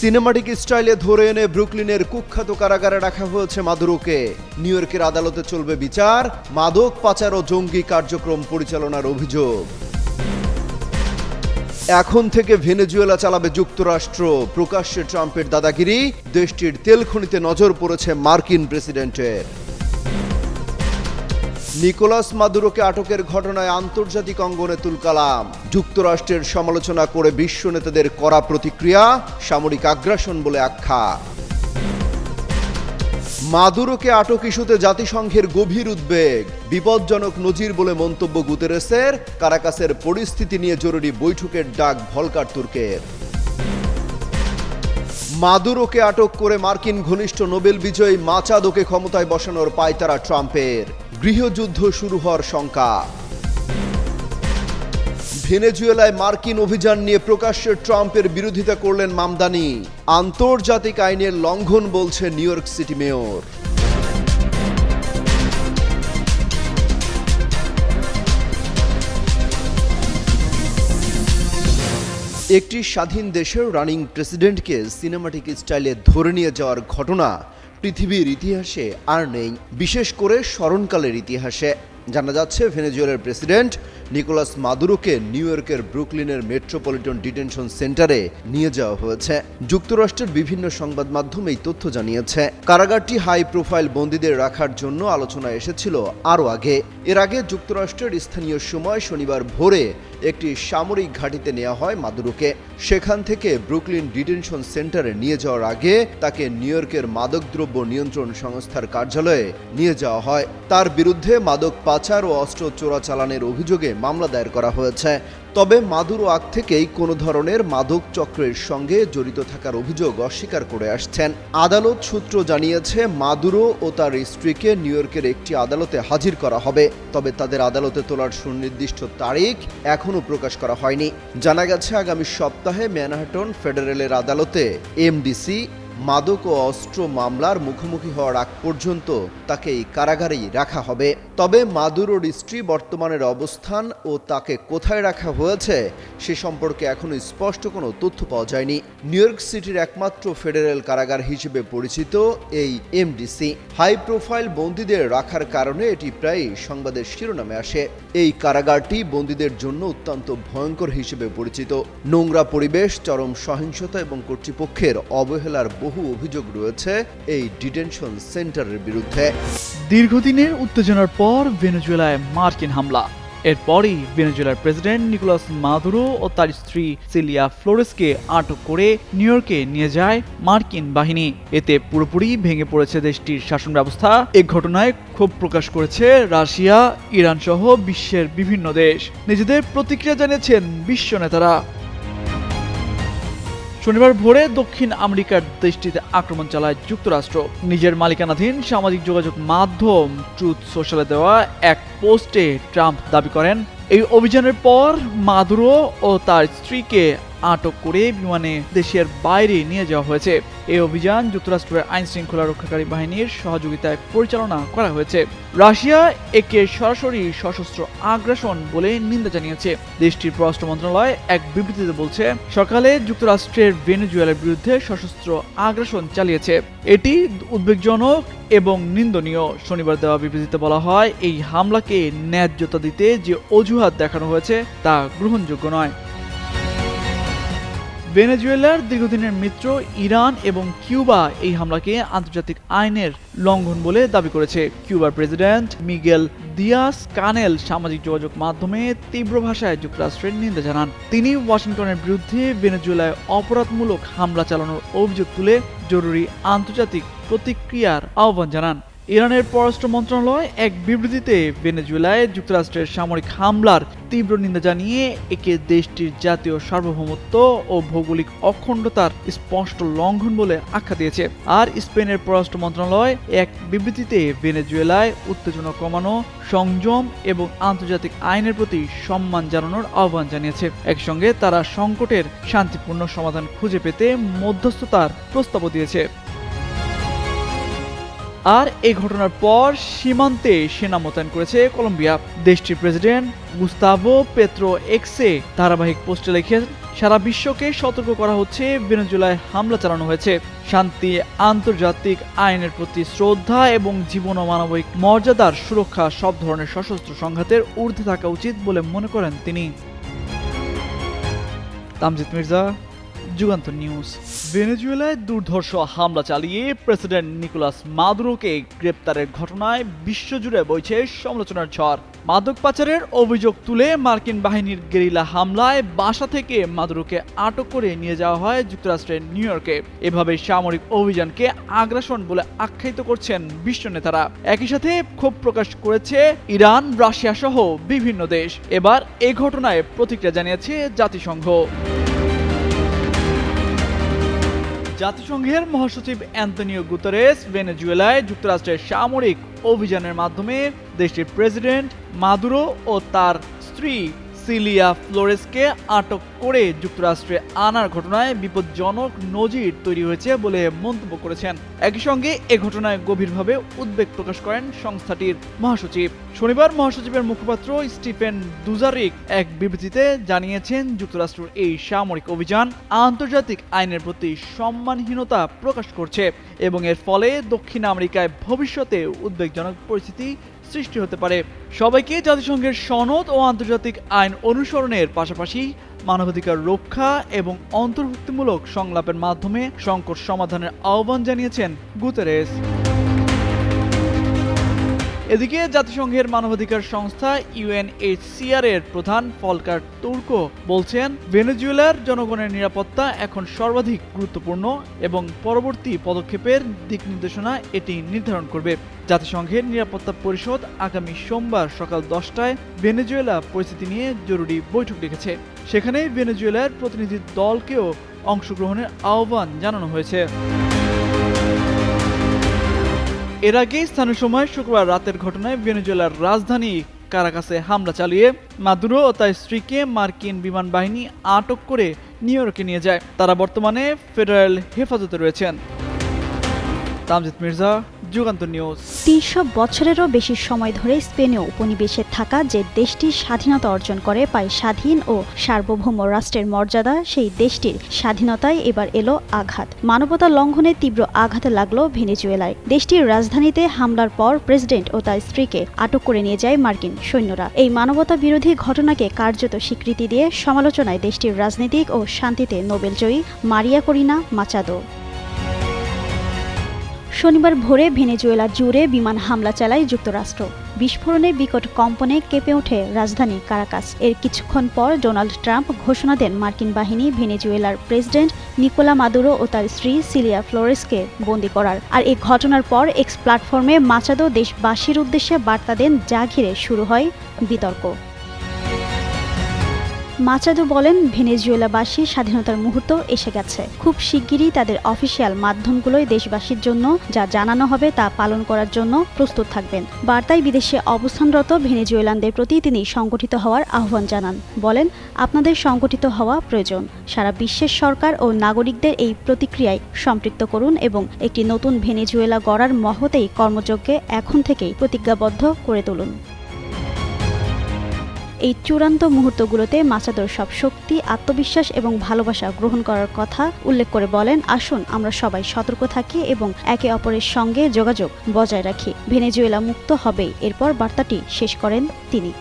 Cinematic স্টাইলে ধরে এনে ব্রুকলিনের কুখ্যাত কারাগারে রাখা হয়েছে মাদুরোকে। নিউ ইয়র্কের আদালতে চলবে বিচার, মাদক পাচার ও জঙ্গি কার্যক্রম পরিচালনার অভিযোগ। এখন থেকে ভেনেজুয়েলা চালাবে যুক্তরাষ্ট্র। প্রকাশ্যে ট্রাম্পের দাদাগিরি, দেশটির তেল খনিতে নজর পড়েছে মার্কিন প্রেসিডেন্টের। নিকোলাস মাদুরোকে আটকের ঘটনায় আন্তর্জাতিক অঙ্গনে তুলকালাম যুক্তরাষ্ট্রের সমালোচনা করে বিশ্ব নেতাদের কড়া প্রতিক্রিয়া, সামরিক আগ্রাসন বলে আখ্যা। মাদুরোকে আটক ইস্যুতে জাতিসংঘের গভীর উদ্বেগ, বিপজ্জনক নজির বলে মন্তব্য গুতেরেসের, কারাকাসের পরিস্থিতি নিয়ে জরুরি বৈঠকের ডাক ভলকার তুর্কের। মাদুরোকে আটক করে মার্কিন ঘনিষ্ঠ নোবেল বিজয়ী মাচাদোকে ক্ষমতায় বসানোর পায়তারা ট্রাম্পের। গৃহযুদ্ধ শুরু হওয়ার শঙ্কা। ভেনেজুয়েলায় মার্কিন অভিযান নিয়ে প্রকাশ্যে ট্রাম্পের বিরোধিতা করলেন মামদানি। আন্তর্জাতিক আইনের লঙ্ঘন বলছে নিউ ইয়র্ক সিটি মেয়র। একটি স্বাধীন দেশের রানিং প্রেসিডেন্টকে সিনেমাটিক স্টাইলে ধরে নিয়ে যাওয়ার ঘটনা পৃথিবীর ইতিহাসে আর নেই, বিশেষ করে স্মরণকালের ইতিহাসে। জানা যাচ্ছে, ভেনেজুয়েলার প্রেসিডেন্ট নিকোলাস মাদুরোকে নিউ ইয়র্কের ব্রুকলিনের মেট্রোপলিটন ডিটেনশন সেন্টারে নিয়ে যাওয়া হয়েছে। যুক্তরাষ্ট্রের বিভিন্ন সংবাদ মাধ্যম এই তথ্য জানিয়েছে। কারাগারটি হাই প্রোফাইল বন্দীদের রাখার জন্য আলোচনা এসেছিল আরও আগে। এর আগে যুক্তরাষ্ট্রের স্থানীয় সময় শনিবার ভোরে একটি সামরিক ঘাঁটিতে নেওয়া হয় মাদুরোকে। সেখান থেকে ব্রুকলিন ডিটেনশন সেন্টারে নিয়ে যাওয়ার আগে তাকে নিউ ইয়র্কের মাদকদ্রব্য নিয়ন্ত্রণ সংস্থার কার্যালয়ে নিয়ে যাওয়া হয়। তার বিরুদ্ধে মাদক পাচার ও অস্ত্র চোরাচালানের অভিযোগে মামলা দায়ের করা হয়েছে। তবে মাদুরো আগ থেকেই কোনো ধরনের মাদক চক্রের সঙ্গে জড়িত থাকার অভিযোগ অস্বীকার করে আসছেন। আদালত সূত্র জানিয়েছে, মাদুরো ও তার স্ত্রীকে নিউ ইয়র্কের একটি আদালতে হাজির করা হবে। তবে তাদের আদালতে তোলার সুনির্দিষ্ট তারিখ এখনও প্রকাশ করা হয়নি। জানা গেছে, আগামী সপ্তাহে ম্যানহাটন ফেডারেলের আদালতে এমডিসি মাদক ও অস্ত্র মামলার মুখোমুখি হওয়ার আগ পর্যন্ত তাকে এই কারাগারেই রাখা হবে। তবে মাদুরোর স্ত্রী বর্তমানের অবস্থান ও তাকে কোথায় রাখা হয়েছে সে সম্পর্কে এখনও স্পষ্ট কোনো তথ্য পাওয়া যায়নি। নিউ ইয়র্ক সিটির একমাত্র ফেডারেল কারাগার হিসেবে পরিচিত এই এমডিসি। হাই প্রোফাইল বন্দীদের রাখার কারণে এটি প্রায়ই সংবাদের শিরোনামে আসে। এই কারাগারটি বন্দীদের জন্য অত্যন্ত ভয়ঙ্কর হিসেবে পরিচিত। নোংরা পরিবেশ, চরম সহিংসতা এবং কর্তৃপক্ষের অবহেলার বহু অভিযোগ রয়েছে এই ডিটেনশন সেন্টারের বিরুদ্ধে। দীর্ঘদিনের উত্তেজনার পর ভেনেজুয়েলায় মার্কিন হামলা। এরপরই ভেনেজুয়েলার প্রেসিডেন্ট নিকোলাস মাদুরো ও তার স্ত্রী সিলিয়া ফ্লোরেসকে আটক করে নিউ ইয়র্কে নিয়ে যায় মার্কিন বাহিনী। এতে পুরোপুরি ভেঙে পড়েছে দেশটির শাসন ব্যবস্থা এ ঘটনায় ক্ষোভ প্রকাশ করেছে রাশিয়া ইরান সহ বিশ্বের বিভিন্ন দেশ। নিজেদের প্রতিক্রিয়া জানিয়েছেন বিশ্ব নেতারা। শনিবার ভোরে দক্ষিণ আমেরিকার দেশটিতে আক্রমণ চালায় যুক্তরাষ্ট্র। নিজের মালিকানাধীন সামাজিক যোগাযোগ মাধ্যম ট্রুথ সোশ্যালে দেওয়া এক পোস্টে ট্রাম্প দাবি করেন, এই অভিযানের পর মাদুরো ও তার স্ত্রীকে আটক করে বিমানে দেশের বাইরে নিয়ে যাওয়া হয়েছে। এই অভিযান যুক্তরাষ্ট্রের আইন শৃঙ্খলা রক্ষাকারী বাহিনীর সহযোগিতায় পরিচালনা করা হয়েছে। রাশিয়া একে সরাসরি সশস্ত্র আগ্রাসন বলে নিন্দা জানিয়েছে। দেশটির পররাষ্ট্র মন্ত্রণালয় এক বিবৃতিতে বলছে, সকালে যুক্তরাষ্ট্রের ভেনেজুয়েলার বিরুদ্ধে সশস্ত্র আগ্রাসন চালিয়েছে। এটি উদ্বেগজনক এবং নিন্দনীয়। শনিবার দেওয়া বিবৃতিতে বলা হয়, এই হামলাকে ন্যায্যতা দিতে যে অজুহাত দেখানো হয়েছে তা গ্রহণযোগ্য নয়। ভেনেজুয়েলার দীর্ঘদিনের মিত্র ইরান এবং কিউবা এই হামলাকে আন্তর্জাতিক আইনের লঙ্ঘন বলে দাবি করেছে। কিউবার প্রেসিডেন্ট মিগেল দিয়াস কানেল সামাজিক যোগাযোগ মাধ্যমে তীব্র ভাষায় যুক্তরাষ্ট্রের নিন্দা জানান। তিনি ওয়াশিংটনের বিরুদ্ধে ভেনেজুয়েলায় অপরাধমূলক হামলা চালানোর অভিযোগ তুলে জরুরি আন্তর্জাতিক প্রতিক্রিয়ার আহ্বান জানান। ইরানের পররাষ্ট্র মন্ত্রণালয় এক বিবৃতিতে ভেনেজুয়েলায় যুক্তরাষ্ট্রের সামরিক হামলার তীব্র নিন্দা জানিয়ে একে দেশটির জাতীয় সার্বভৌমত্ব ও ভৌগোলিক অখণ্ডতার স্পষ্ট লঙ্ঘন বলে আখ্যা দিয়েছে। আর স্পেনের পররাষ্ট্র মন্ত্রণালয় এক বিবৃতিতে ভেনেজুয়েলায় উত্তেজনা কমানো, সংযম এবং আন্তর্জাতিক আইনের প্রতি সম্মান জানানোর আহ্বান জানিয়েছে। একসঙ্গে তারা সংকটের শান্তিপূর্ণ সমাধান খুঁজে পেতে মধ্যস্থতার প্রস্তাবও দিয়েছে। আর এই ঘটনার পর সীমান্তে সেনা মোতায়েন করেছে কলম্বিয়া। দেশটির প্রেসিডেন্ট গুস্তাভো পেত্রো এক্সে ধারাবাহিক পোস্টে লিখে সারা বিশ্বকে সতর্ক করা হচ্ছে, ভেনেজুয়েলায় হামলা চালানো হয়েছে। শান্তি, আন্তর্জাতিক আইনের প্রতি শ্রদ্ধা এবং জীবন ও মানবিক মর্যাদার সুরক্ষা সব ধরনের সশস্ত্র সংঘাতের ঊর্ধ্বে থাকা উচিত বলে মনে করেন তিনি। তামজিদ মির্জা যুগান্তর নিউজ। ভেনেজুয়েলায় দুর্ধর্ষ হামলা চালিয়ে প্রেসিডেন্ট নিকোলাস মাদুরোকে গ্রেপ্তারের ঘটনায় বিশ্বজুড়ে বইছে সমালোচনার ঝড়। মাদক পাচারের অভিযোগ তুলে মার্কিন বাহিনীর গেরিলা হামলায় বাসা থেকে মাদুরোকে আটক করে নিয়ে যাওয়া হয় যুক্তরাষ্ট্রের নিউ ইয়র্কে। এভাবে সামরিক অভিযানকে আগ্রাসন বলে আখ্যায়িত করছেন বিশ্ব নেতারা। একই সাথে ক্ষোভ প্রকাশ করেছে ইরান রাশিয়া সহ বিভিন্ন দেশ। এবার এ ঘটনায় প্রতিক্রিয়া জানিয়েছে জাতিসংঘ। জাতিসংঘের মহাসচিব অ্যান্তনিও গুতারেস ভেনেজুয়েলায় যুক্তরাষ্ট্রের সামরিক অভিযানের মাধ্যমে দেশটির প্রেসিডেন্ট মাদুরো ও তার স্ত্রী সিলিয়া ফ্লোরেসকে আটক করে যুক্তরাষ্ট্রে আনার ঘটনায় বিপজ্জনক নজির তৈরি হয়েছে বলে মন্তব্য করেছেন। একই সঙ্গে এ ঘটনায় গভীরভাবে উদ্বেগ প্রকাশ করেন সংস্থাটির মহাসচিব। শনিবার মহাসচিবের মুখপাত্র স্টিফেন দুজারিক এক বিবৃতিতে জানিয়েছেন, যুক্তরাষ্ট্রের এই সামরিক অভিযান আন্তর্জাতিক আইনের প্রতি সম্মানহীনতা প্রকাশ করছে এবং এর ফলে দক্ষিণ আমেরিকায় ভবিষ্যতে উদ্বেগজনক পরিস্থিতি সৃষ্টি হতে পারে। সবাইকে জাতিসংঘের সনদ ও আন্তর্জাতিক আইন অনুসরণের পাশাপাশি মানবাধিকার রক্ষা এবং অন্তর্ভুক্তিমূলক সংলাপের মাধ্যমে সংকট সমাধানের আহ্বান জানিয়েছেন গুতেরেস। এদিকে জাতিসংঘের মানবাধিকার সংস্থা ইউএনএইচসিআর এর প্রধান ফলকার তুর্কো বলছেন, ভেনেজুয়েলার জনগণের নিরাপত্তা এখন সর্বাধিক গুরুত্বপূর্ণ এবং পরবর্তী পদক্ষেপের দিক নির্দেশনা এটি নির্ধারণ করবে। জাতিসংঘের নিরাপত্তা পরিষদ আগামী সোমবার সকাল দশটায় ভেনেজুয়েলা পরিস্থিতি নিয়ে জরুরি বৈঠক ডেকেছে। সেখানে ভেনেজুয়েলার প্রতিনিধি দলকেও অংশগ্রহণের আহ্বান জানানো হয়েছে। এর আগে স্থানীয় সময় শুক্রবার রাতের ঘটনায় ভেনেজুয়েলার রাজধানী কারাকাসে হামলা চালিয়ে মাদুরো ও তার স্ত্রীকে মার্কিন বিমান বাহিনী আটক করে নিউ ইয়র্কে নিয়ে যায়। তারা বর্তমানে ফেডারেল হেফাজতে রয়েছেন। তামজিদ মির্জা যুগান্তর নিউজ। তিনশো বছরেরও বেশি সময় ধরে স্পেনীয় উপনিবেশে থাকা যে দেশটি স্বাধীনতা অর্জন করে পায় স্বাধীন ও সার্বভৌম রাষ্ট্রের মর্যাদা, সেই দেশটির স্বাধীনতায় এবার এলো আঘাত। মানবতা লঙ্ঘনে তীব্র আঘাতে লাগল ভেনেজুয়েলায়। দেশটির রাজধানীতে হামলার পর প্রেসিডেন্ট ও তার স্ত্রীকে আটক করে নিয়ে যায় মার্কিন সৈন্যরা। এই মানবতা বিরোধী ঘটনাকে কার্যত স্বীকৃতি দিয়ে সমালোচনায় দেশটির রাজনীতিক ও শান্তিতে নোবেলজয়ী মারিয়া করিনা মাচাদো। শনিবার ভোরে ভেনেজুয়েলা জুড়ে বিমান হামলা চালায় যুক্তরাষ্ট্র। বিস্ফোরণে বিকট কম্পনে কেঁপে ওঠে রাজধানী কারাকাস। এর কিছুক্ষণ পর ডোনাল্ড ট্রাম্প ঘোষণা দেন মার্কিন বাহিনী ভেনেজুয়েলার প্রেসিডেন্ট নিকোলা মাদুরো ও তার স্ত্রী সিলিয়া ফ্লোরেসকে বন্দী করার। আর এই ঘটনার পর এক্স প্ল্যাটফর্মে মাচাদো দেশবাসীর উদ্দেশ্যে বার্তা দেন যা ঘিরে শুরু হয় বিতর্ক। মাচাদো বলেন, ভেনেজুয়েলাবাসী স্বাধীনতার মুহূর্ত এসে গেছে। খুব শিগগিরই তাদের অফিসিয়াল মাধ্যমগুলোই দেশবাসীর জন্য যা জানানো হবে তা পালন করার জন্য প্রস্তুত থাকবেন। বার্তায় বিদেশে অবস্থানরত ভেনেজুয়েলানদের প্রতি তিনি সংগঠিত হওয়ার আহ্বান জানান। বলেন, আপনাদের সংগঠিত হওয়া প্রয়োজন। সারা বিশ্বের সরকার ও নাগরিকদের এই প্রতিক্রিয়ায় সম্পৃক্ত করুন এবং একটি নতুন ভেনেজুয়েলা গড়ার মহতেই কর্মযজ্ঞে এখন থেকেই প্রতিজ্ঞাবদ্ধ করে তুলুন। এই চূড়ান্ত মুহূর্তগুলোতে মাসাদোর সব শক্তি, আত্মবিশ্বাস এবং ভালোবাসা গ্রহণ করার কথা উল্লেখ করে বলেন, আসুন, আমরা সবাই সতর্ক থাকি এবং একে অপরের সঙ্গে যোগাযোগ বজায় রাখি। ভেনেজুয়েলা মুক্ত হবে এরপর বার্তাটি শেষ করেন তিনি।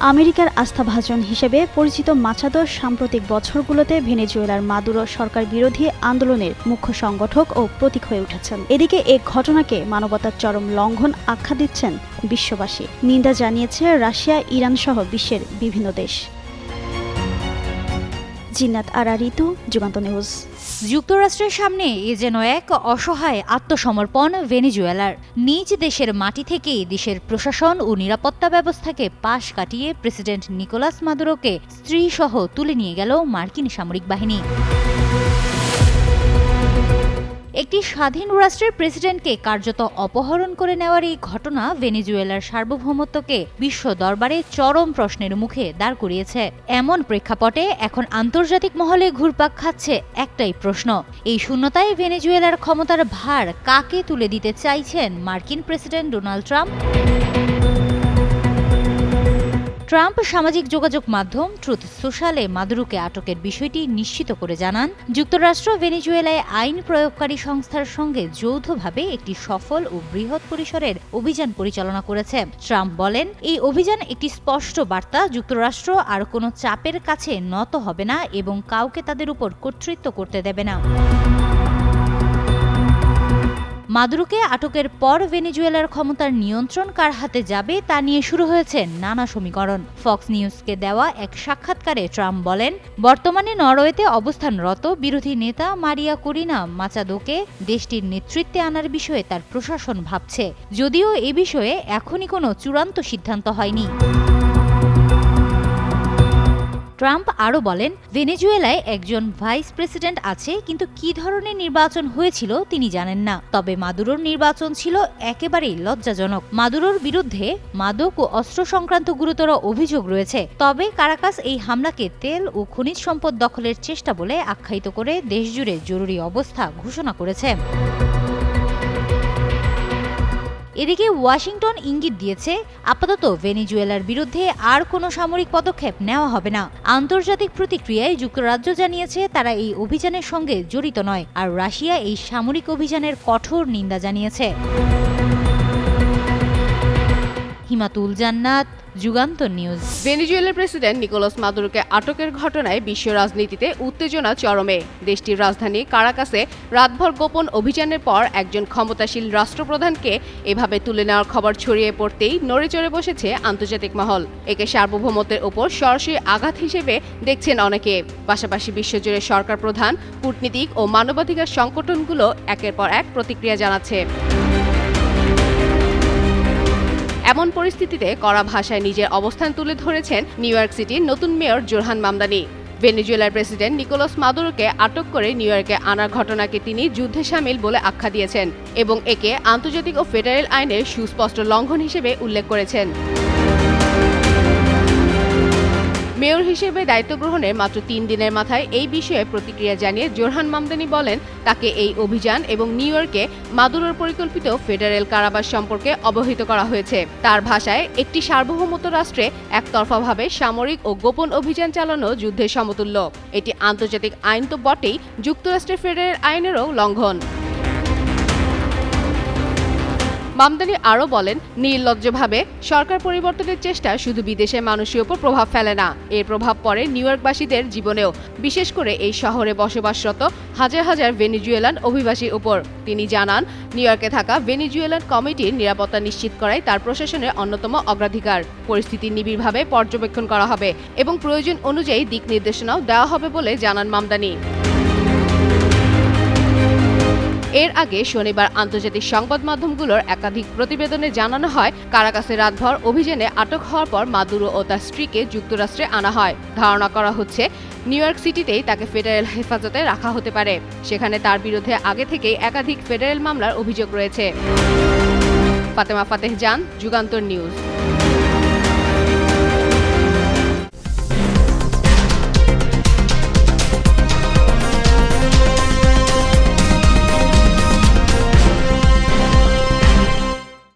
আমেরিকার আস্থাভাজন হিসেবে পরিচিত মাচাদোর সাম্প্রতিক বছরগুলোতে ভেনেজুয়েলার মাদুরো সরকার বিরোধী আন্দোলনের মুখ্য সংগঠক ও প্রতীক হয়ে উঠেছেন। এদিকে এ ঘটনাকে মানবতার চরম লঙ্ঘন আখ্যা দিচ্ছেন বিশ্ববাসী। নিন্দা জানিয়েছে রাশিয়া, ইরান সহ বিশ্বের বিভিন্ন দেশ। জিন্নাত আরা, ঋতু, যুগান্ত নিউজ। যুক্তরাষ্ট্রের সামনে এ যেন এক অসহায় আত্মসমর্পণ ভেনিজুয়েলার। নিজ দেশের মাটি থেকে দেশের প্রশাসন ও নিরাপত্তা ব্যবস্থাকে পাশ কাটিয়ে প্রেসিডেন্ট নিকোলাস মাদুরোকে স্ত্রীসহ তুলে নিয়ে গেল মার্কিন সামরিক বাহিনী। একটি স্বাধীন রাষ্ট্রের প্রেসিডেন্টকে কার্যত অপহরণ করে নেওয়ার এই ঘটনা ভেনেজুয়েলার সার্বভৌমত্বকে বিশ্ব দরবারে চরম প্রশ্নের মুখে দাঁড় করিয়েছে। এমন প্রেক্ষাপটে এখন আন্তর্জাতিক মহলে ঘুরপাক খাচ্ছে একটাই প্রশ্ন। এই শূন্যতায় ভেনেজুয়েলার ক্ষমতার ভার কাকে তুলে দিতে চাইছেন মার্কিন প্রেসিডেন্ট ডোনাল্ড ট্রাম্প? ট্রাম্প সামাজিক যোগাযোগ মাধ্যম ট্রুথ সোশ্যালে মাদুরুকে আটকের বিষয়টি নিশ্চিত করে জানান। যুক্তরাষ্ট্র ভেনিজুয়েলায় আইন প্রয়োগকারী সংস্থার সঙ্গে যৌথভাবে একটি সফল ও বৃহৎ পরিসরের অভিযান পরিচালনা করেছে। ট্রাম্প বলেন, এই অভিযান একটি স্পষ্ট বার্তা, যুক্তরাষ্ট্র আর কোনো চাপের কাছে নত হবে না এবং কাউকে তাদের উপর কর্তৃত্ব করতে দেবে না। মাদুরোকে আটকের পর ভেনেজুয়েলার ক্ষমতার নিয়ন্ত্রণ কার হাতে যাবে তা নিয়ে শুরু হয়েছে নানা সমীকরণ। ফক্স নিউজকে দেওয়া এক সাক্ষাৎকারে ট্রাম্প বলেন, বর্তমানে নরওয়েতে অবস্থানরত বিরোধী নেতা মারিয়া করিনা মাচাদোকে দেশটির নেতৃত্বে আনার বিষয়ে তার প্রশাসন ভাবছে। যদিও এ বিষয়ে এখনই কোনো চূড়ান্ত সিদ্ধান্ত হয়নি। ট্রাম্প আরও বলেন, ভেনেজুয়েলায় একজন ভাইস প্রেসিডেন্ট আছে, কিন্তু কি ধরনের নির্বাচন হয়েছিল তিনি জানেন না। তবে মাদুরোর নির্বাচন ছিল একেবারেই লজ্জাজনক। মাদুরোর বিরুদ্ধে মাদক ও অস্ত্র সংক্রান্ত গুরুতর অভিযোগ রয়েছে। তবে কারাকাস এই হামলাকে তেল ও খনিজ সম্পদ দখলের চেষ্টা বলে আখ্যায়িত করে দেশজুড়ে জরুরি অবস্থা ঘোষণা করেছে। এদিকে ওয়াশিংটন ইঙ্গিত দিয়েছে, আপাতত ভেনিজুয়েলার বিরুদ্ধে আর কোনো সামরিক পদক্ষেপ নেওয়া হবে না। আন্তর্জাতিক প্রতিক্রিয়ায় যুক্তরাজ্য জানিয়েছে, তারা এই অভিযানের সঙ্গে জড়িত নয়, আর রাশিয়া এই সামরিক অভিযানের কঠোর নিন্দা জানিয়েছে। হিমাতুল জান্নাত যুগান্তর নিউজ। ভেনেজুয়েলার প্রেসিডেন্ট নিকোলাস মাদুরোকে আটকের ঘটনায় বিশ্ব রাজনীতিতে উত্তেজনা চরমে। দেশটির রাজধানী কারাকাসে রাতভর গোপন অভিযানের পর একজন ক্ষমতাশীল রাষ্ট্রপ্রধানকে এভাবে তুলে নেওয়ার খবর ছড়িয়ে পড়তেই নড়ে চড়ে বসেছে আন্তর্জাতিক মহল। একে সার্বভৌমত্বের ওপর সরাসরি আঘাত হিসেবে দেখছেন অনেকে। পাশাপাশি বিশ্বজুড়ে সরকার প্রধান, কূটনীতিক ও মানবাধিকার সংগঠনগুলো একের পর এক প্রতিক্রিয়া জানাচ্ছে। এমন পরিস্থিতিতে কড়া ভাষায় নিজের অবস্থান তুলে ধরেছেন নিউ ইয়র্ক সিটির নতুন মেয়র জোরহান মামদানি। ভেনেজুয়েলার প্রেসিডেন্ট নিকোলাস মাদুরোকে আটক করে নিউ ইয়র্কে আনার ঘটনাকে তিনি যুদ্ধে সামিল বলে আখ্যা দিয়েছেন এবং একে আন্তর্জাতিক ও ফেডারেল আইনের সুস্পষ্ট লঙ্ঘন হিসেবে উল্লেখ করেছেন। মেয়র হিসেবে দায়িত্ব গ্রহণের মাত্র তিন দিনের মাথায় এই বিষয়ে প্রতিক্রিয়া জানিয়ে জোরহান মামদানি বলেন, তাকে এই অভিযান এবং নিউ ইয়র্কে মাদুরোর পরিকল্পিত ফেডারেল কারাবাস সম্পর্কে অবহিত করা হয়েছে। তার ভাষায়, একটি সার্বভৌমত্ব রাষ্ট্রে একতরফাভাবে সামরিক ও গোপন অভিযান চালানো যুদ্ধের সমতুল্য। এটি আন্তর্জাতিক আইন তো বটেই, যুক্তরাষ্ট্রের ফেডারেল আইনেরও লঙ্ঘন। মামদানি আরও বলেন, নির্লজ্জভাবে সরকার পরিবর্তনের চেষ্টা শুধু বিদেশের মানুষের উপর প্রভাব ফেলে না, এর প্রভাব পড়ে নিউ ইয়র্কবাসীদের জীবনেও, বিশেষ করে এই শহরে বসবাসরত হাজার হাজার ভেনিজুয়েলান অভিবাসীর উপর। তিনি জানান নিউ ইয়র্কে থাকা ভেনিজুয়েলান কমিটির নিরাপত্তা নিশ্চিত করাই তার প্রশাসনের অন্যতম অগ্রাধিকার। পরিস্থিতি নিবিড়ভাবে পর্যবেক্ষণ করা হবে এবং প্রয়োজন অনুযায়ী দিক নির্দেশনাও দেওয়া হবে বলে জানান মামদানি। এর আগে শনিবার আন্তর্জাতিক সংবাদ মাধ্যমগুলোর একাধিক প্রতিবেদনে জানানো হয়, কারাকাসে রাতভর অভিযানে আটক হওয়ার পর মাদুরো ও তার স্ত্রীকে যুক্তরাষ্ট্রে আনা হয়। ধারণা করা হচ্ছে, নিউ ইয়র্ক সিটিতেই তাকে ফেডারেল হেফাজতে রাখা হতে পারে। সেখানে তার বিরুদ্ধে আগে থেকেই একাধিক ফেডারেল মামলার অভিযোগ রয়েছে। ফাতেমা ফাতেহ জান, যুগান্তর নিউজ।